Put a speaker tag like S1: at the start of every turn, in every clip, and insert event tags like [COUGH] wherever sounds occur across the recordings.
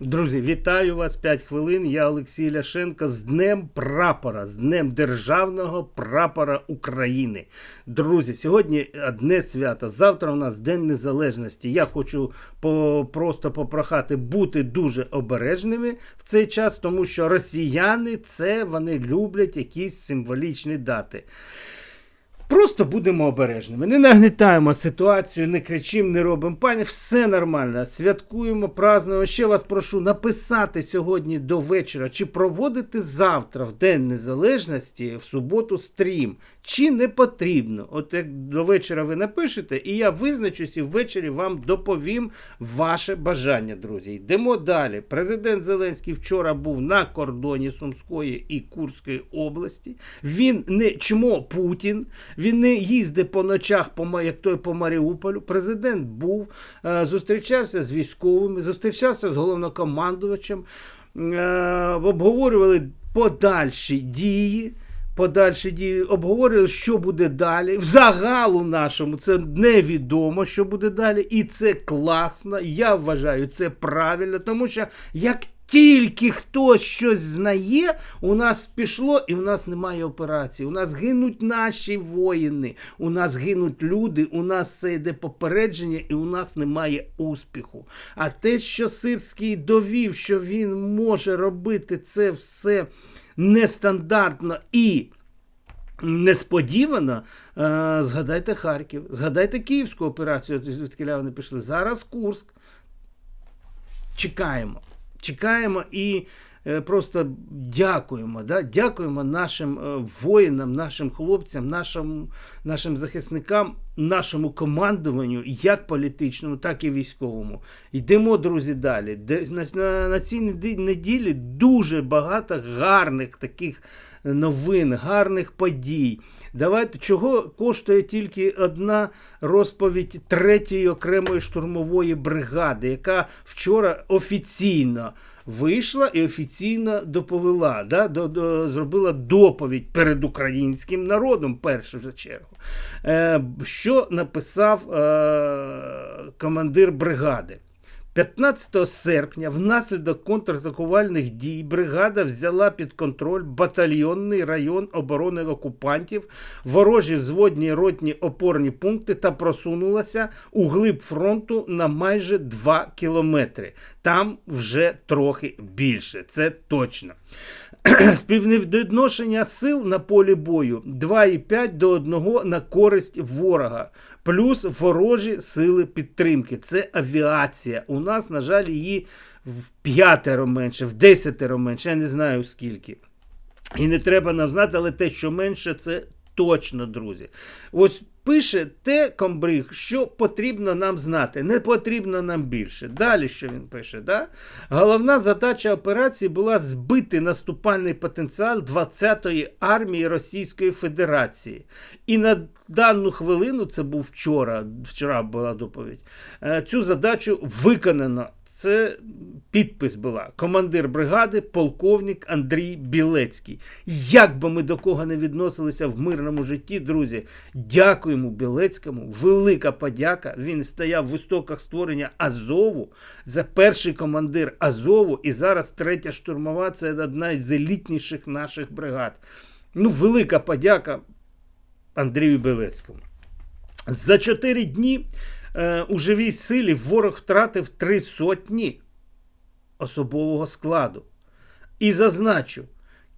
S1: Друзі, вітаю вас 5 хвилин. Я Олексій Ляшенко з Днем Прапора, з Днем Державного прапора України. Друзі, сьогодні одне свято. Завтра у нас День Незалежності. Я хочу по, просто попрохати бути дуже обережними в цей час, тому що росіяни це вони люблять якісь символічні дати. Просто будемо обережними. Не нагнітаємо ситуацію, не кричимо, не робимо пані. Все нормально. Святкуємо, празднуємо. Ще вас прошу написати сьогодні до вечора, чи проводити завтра, в День Незалежності, в суботу стрім, чи не потрібно. От як до вечора ви напишете, і я визначусь і ввечері вам доповім ваше бажання, друзі. Йдемо далі. Президент Зеленський вчора був на кордоні Сумської і Курської області. Він не чмо Путін. Він не їздить по ночах, як той по Маріуполю. Президент був, е, зустрічався з військовими, зустрічався з головнокомандувачем, е, обговорювали подальші дії. Подальші дії обговорювали, що буде далі. В загалу нашому це невідомо, що буде далі, і це класно. Я вважаю, це правильно, тому що як тільки хтось щось знає, у нас пішло і у нас немає операції. У нас гинуть наші воїни, у нас гинуть люди, у нас все йде попередження, і у нас немає успіху. А те, що Сирський довів, що він може робити це все нестандартно і несподівано, е, згадайте Харків, згадайте Київську операцію, звідки вони пішли. Зараз Курск чекаємо. Чекаємо і е, просто дякуємо. Да? Дякуємо нашим е, воїнам, нашим хлопцям, нашим, нашим захисникам, нашому командуванню, як політичному, так і військовому. Йдемо, друзі, далі. На, на цій неділі дуже багато гарних таких новин, гарних подій. Давайте чого коштує тільки одна розповідь третьої окремої штурмової бригади, яка вчора офіційно вийшла і офіційно доповіла, да, до, до, зробила доповідь перед українським народом, першу же чергу. Е, що написав е, командир бригади? 15 серпня внаслідок контратакувальних дій бригада взяла під контроль батальйонний район оборони окупантів, ворожі взводні ротні опорні пункти та просунулася у глиб фронту на майже 2 кілометри. Там вже трохи більше, це точно. [CLEARS THROAT] Співвідношення сил на полі бою 2,5 до 1 на користь ворога. Плюс ворожі сили підтримки. Це авіація. У нас, на жаль, її в п'ятеро менше, в десятеро менше, я не знаю скільки. І не треба нам знати, але те, що менше, це точно, друзі. Ось пише те комбриг, що потрібно нам знати. Не потрібно нам більше. Далі що він пише? Да? Головна задача операції була збити наступальний потенціал 20-ї армії Російської Федерації. І на дану хвилину, це був вчора, вчора була доповідь, е, цю задачу виконано. Це підпис була. Командир бригади, полковник Андрій Білецький. Як би ми до кого не відносилися в мирному житті, друзі, дякуємо Білецькому. Велика подяка. Він стояв в істоках створення Азову. Це перший командир Азову. І зараз третя штурмова це одна із елітніших наших бригад. Ну, велика подяка Андрію Білецькому. За чотири дні у живій силі ворог втратив три сотні особового складу. І зазначу,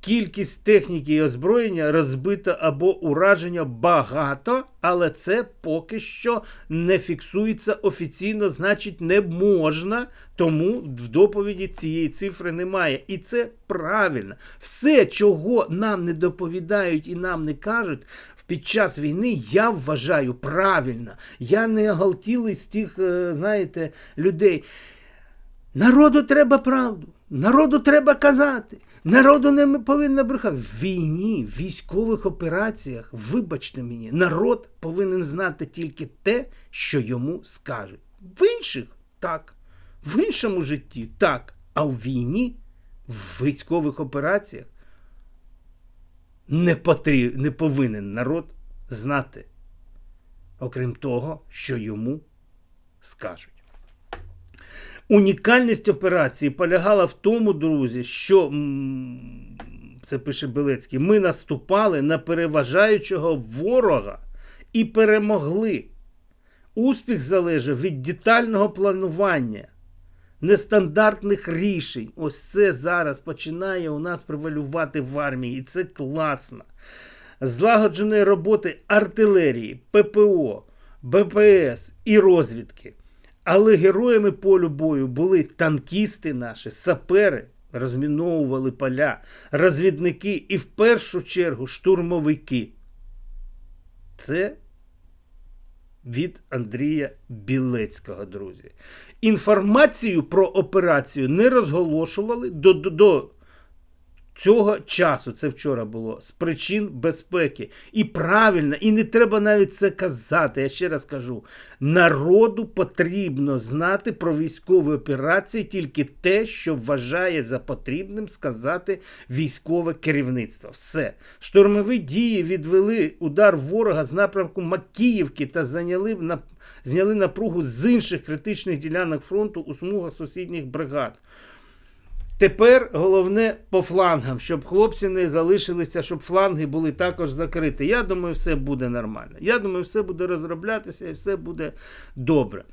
S1: кількість техніки і озброєння розбита або ураження багато, але це поки що не фіксується офіційно, значить, не можна, тому в доповіді цієї цифри немає. І це правильно. Все, чого нам не доповідають і нам не кажуть. Під час війни я вважаю правильно. Я не оголтілий з тих, е, знаєте, людей. Народу треба правду, народу треба казати. Народу не повинна брехати. В війні, в військових операціях, вибачте мені, народ повинен знати тільки те, що йому скажуть. В інших так, в іншому житті так. А в війні, в військових операціях не, потріб, не повинен народ знати, окрім того, що йому скажуть. Унікальність операції полягала в тому, друзі, що це пише Белецький, ми наступали на переважаючого ворога і перемогли. Успіх залежав від детального планування, нестандартних рішень. Ось це зараз починає у нас превалювати в армії, і це класно. Злагодженої роботи артилерії, ППО, БПС і розвідки. Але героями полю бою були танкісти наші, сапери, розміновували поля, розвідники і в першу чергу штурмовики. Це від Андрія Білецького, друзі. Інформацію про операцію не розголошували до, до, до цього часу, це вчора було, з причин безпеки. І правильно, і не треба навіть це казати. Я ще раз кажу: народу потрібно знати про військові операції тільки те, що вважає за потрібним сказати військове керівництво. Все. Штурмові дії відвели удар ворога з напрямку Макіївки та зайняли на. Зняли напругу з інших критичних ділянок фронту у смугах сусідніх бригад. Тепер головне по флангам, щоб хлопці не залишилися, щоб фланги були також закриті. Я думаю, все буде нормально. Я думаю, все буде розроблятися і все буде добре.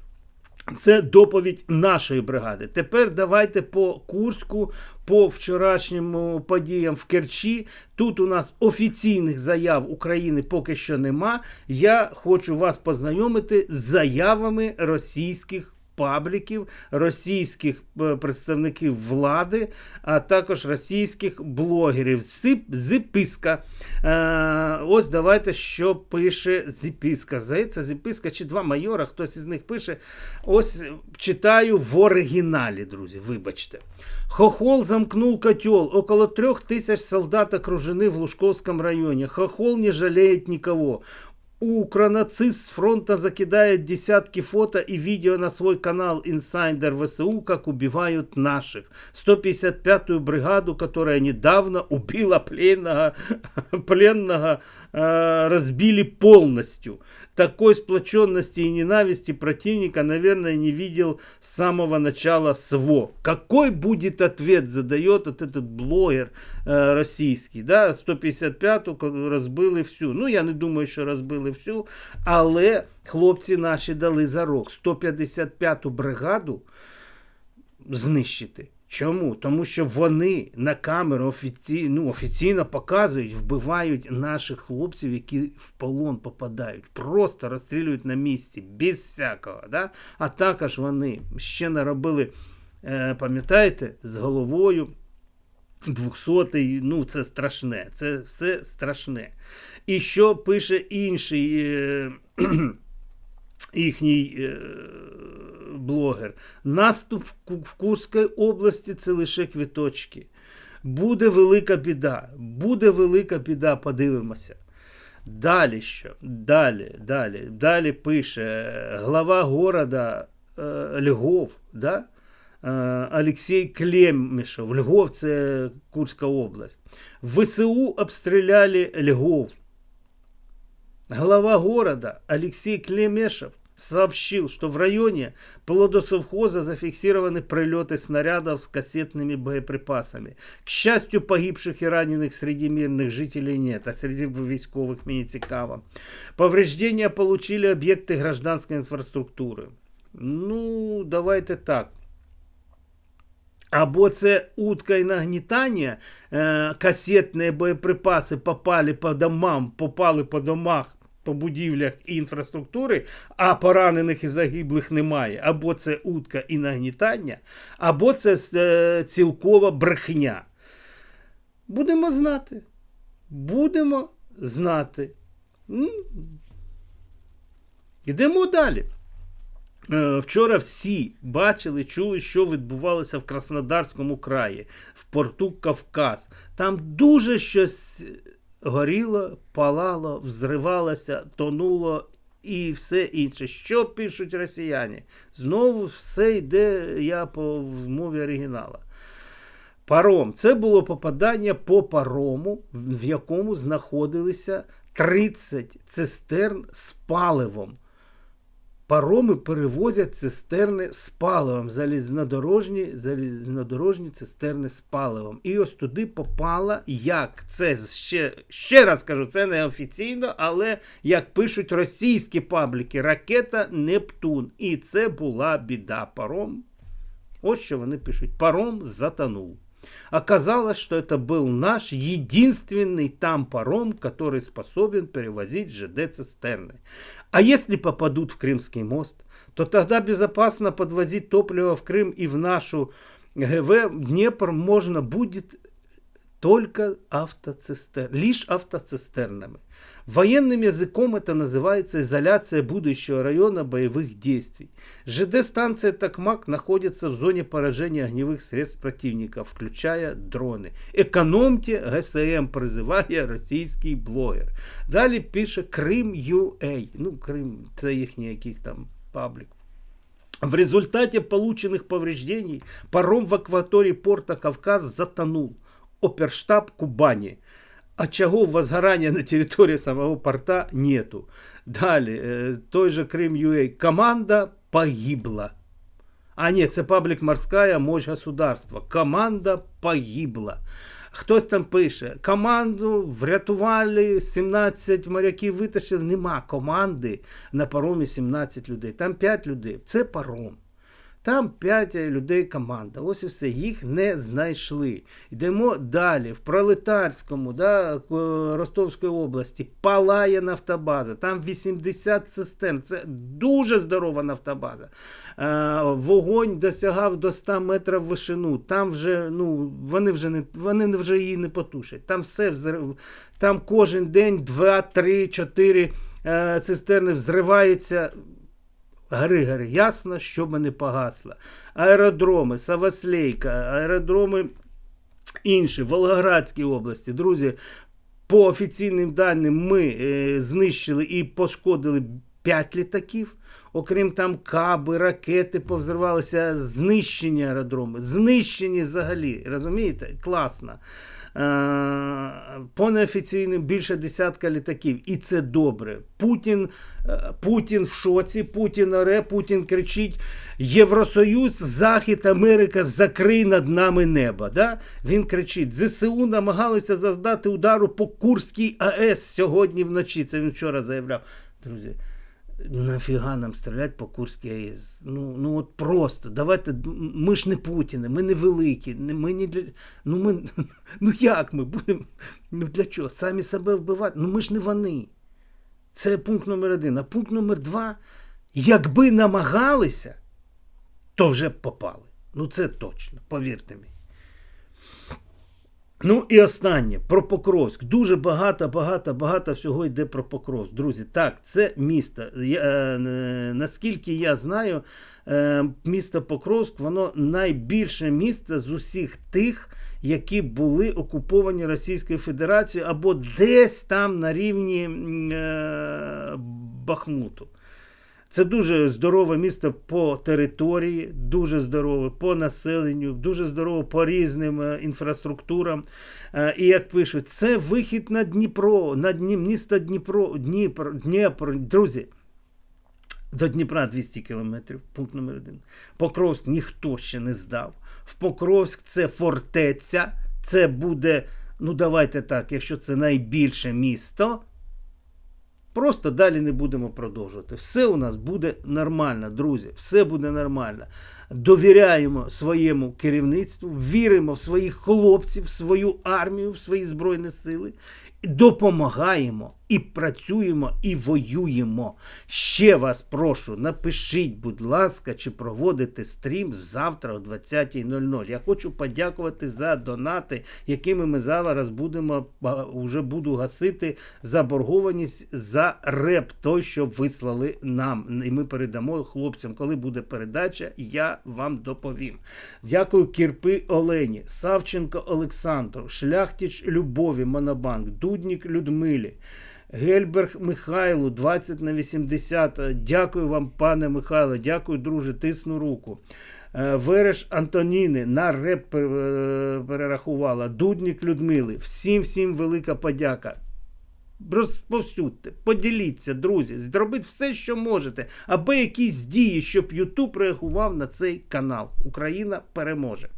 S1: Це доповідь нашої бригади. Тепер давайте по Курську, по вчорашнім подіям в Керчі. Тут у нас офіційних заяв України поки що нема. Я хочу вас познайомити з заявами російських пабліків, російських е, представників влади, а також російських блогерів. Зиписка. Е, ось давайте, що пише Зіписка. Здається, Зіписка чи два майора, хтось із них пише. Ось читаю в оригіналі, друзі. Вибачте. Хохол замкнул котел. Около трех тысяч солдат окружены в Лужковском районе. Хохол не жалеет никого. Укронацист с фронта закидает десятки фото и видео на свой канал Инсайдер ВСУ, как убивают наших. 155-ю бригаду, которая недавно убила пленного, [LAUGHS] пленного э, разбили полностью. Такой сплоченности и ненависти противника, наверное, не видел с самого начала СВО. Какой будет ответ, задает вот этот блогер э, российский. Да? 155-ту розбили всю. Ну, я не думаю, що розбили всю. Але хлопці наші дали зарок 155-ту бригаду знищити. Чому? Тому що вони на камеру офіційно, ну, офіційно показують, вбивають наших хлопців, які в полон попадають. Просто розстрілюють на місці, без всякого. Да? А також вони ще наробили, е, пам'ятаєте, з головою 200-й, ну це страшне. Це все страшне. І що пише інший е, [CLEARS THROAT] їхній. Е, блогер. Наступ в Курській області це лише квіточки. Буде велика біда. Буде велика біда, подивимося. Далі що? Далі, далі, далі пише глава города е, Львов, да? е, Олексій Клемішев. Львов це Курська область. В ВСУ обстріляли Львов. Глава города Алексей Клемешев сообщил, что в районе плодосовхоза зафиксированы прилеты снарядов с кассетными боеприпасами. К счастью, погибших и раненых среди мирных жителей нет, а среди військовых мені цікаво. Повреждения получили объекты гражданской инфраструктуры. Ну, давайте так. Або це утка і нагнітання, е, касетні боєприпаси попали по домам, попали по домах по будівлях і інфраструктури, а поранених і загиблих немає. Або це утка і нагнітання, або це е, цілкова брехня. Будемо знати. Будемо знати. Йдемо далі. Е, вчора всі бачили, чули, що відбувалося в Краснодарському краї, в порту Кавказ. Там дуже щось горіло, палало, взривалося, тонуло і все інше. Що пишуть росіяни? Знову все йде я по мові оригінала. Паром. Це було попадання по парому, в якому знаходилися 30 цистерн з паливом. Пароми перевозять цистерни з паливом, залізнодорожні, залізнодорожні цистерни з паливом. І ось туди попала, як це ще, ще раз кажу, це не офіційно, але як пишуть російські пабліки, ракета Нептун. І це була біда. Паром. Ось що вони пишуть: паром затонув. Оказалось, что это был наш единственный там паром, который способен перевозить ЖД-цистерны. А если попадут в Крымский мост, то тогда безопасно подвозить топливо в Крым и в нашу ГВ Днепр можно будет только автоцистер, лишь автоцистернами. Военным языком это называется изоляция будущего района боевых действий. ЖД-станция Токмак находится в зоне поражения огневых средств противника, включая дроны. Экономьте ГСМ, призывая российский блогер. Далее пишет Крым UA. Ну, Крым, це їхній якийсь там паблик. В результате полученных повреждений паром в акватории порта Кавказ затонул. Оперштаб Кубани. Очагов возгорания на территории самого порта нету. Далее, э, той же Крым Юэй. Команда погибла. А нет, це паблік морська мощь государства. Команда погибла. Хтось там пише, команду врятували, 17 моряків витащили. Нема команди на паромі 17 людей. Там 5 людей. Це паром. Там 5 людей команда. Ось і все. Їх не знайшли. Йдемо далі. В Пролетарському, да, Ростовської області, палає нафтобаза. Там 80 цистерн. Це дуже здорова нафтобаза. Е, вогонь досягав до 100 метрів вишину. Там вже, ну, вони вже не вони вже її не потушать. Там все взрив. Там кожен день 2, 3, 4 е, цистерни взриваються. Гри-гри, ясно, щоб не погасло. Аеродроми, Саваслейка, аеродроми інші, Волгоградській області. Друзі, по офіційним даним, ми е, знищили і пошкодили 5 літаків. Окрім там каби, ракети повзривалися, знищені аеродроми, знищені взагалі. Розумієте? Класно. Е, по неофіційним більше десятка літаків. І це добре. Путін е, Путін в шоці, Путін оре, Путін кричить: Євросоюз, Захід, Америка, закрий над нами небо. Да? Він кричить: ЗСУ намагалися завдати удару по Курській АЕС сьогодні вночі. Це він вчора заявляв. Друзі. Нафіга нам стрілять по Курській АЕС? Ну ну от просто. Давайте. Ми ж не Путіни, ми не великі. Ми не для. Ну ми. [LAUGHS] Ну як ми будемо? Ну для чого? Самі себе вбивати? Ну ми ж не вони. Це пункт номер один. А пункт номер два. Якби намагалися, то вже б попали. Ну це точно, повірте мені. Ну і останнє про Покровськ. Дуже багато, багато, багато всього йде про Покровськ. Друзі, так, це місто. Я, е, Наскільки я знаю, е, місто Покровськ, воно найбільше місто з усіх тих, які були окуповані Російською Федерацією або десь там на рівні е, Бахмуту. Це дуже здорове місто по території, дуже здорове по населенню, дуже здорове по різним е, інфраструктурам. Е, і як пишуть, це вихід на Дніпро, на Дні, місто Дніпро, Дніпро, Дніпро. Друзі. До Дніпра 200 кілометрів, пункт номер один. Покровськ ніхто ще не здав. В Покровськ це фортеця, це буде, ну давайте так, якщо це найбільше місто. Просто далі не будемо продовжувати. Все у нас буде нормально, друзі. Все буде нормально. Довіряємо своєму керівництву, віримо в своїх хлопців, в свою армію, в свої збройні сили допомагаємо і працюємо, і воюємо. Ще вас прошу, напишіть, будь ласка, чи проводите стрім завтра о 20.00. Я хочу подякувати за донати, якими ми зараз будемо вже буду гасити заборгованість за реп, той, що вислали нам. І ми передамо хлопцям, коли буде передача, я вам доповім. Дякую Кірпи Олені, Савченко Олександру, Шляхтіч Любові, Монобанк, Дуднік Людмилі. Гельберг Михайлу 20 на 80. Дякую вам, пане Михайло. Дякую, друже, тисну руку. Е, Вереш Антоніни на реп е, перерахувала. Дудник Людмили. Всім всім велика подяка. розповсюдьте, поділіться, друзі, зробіть все, що можете, аби якісь дії, щоб Ютуб реагував на цей канал. Україна переможе.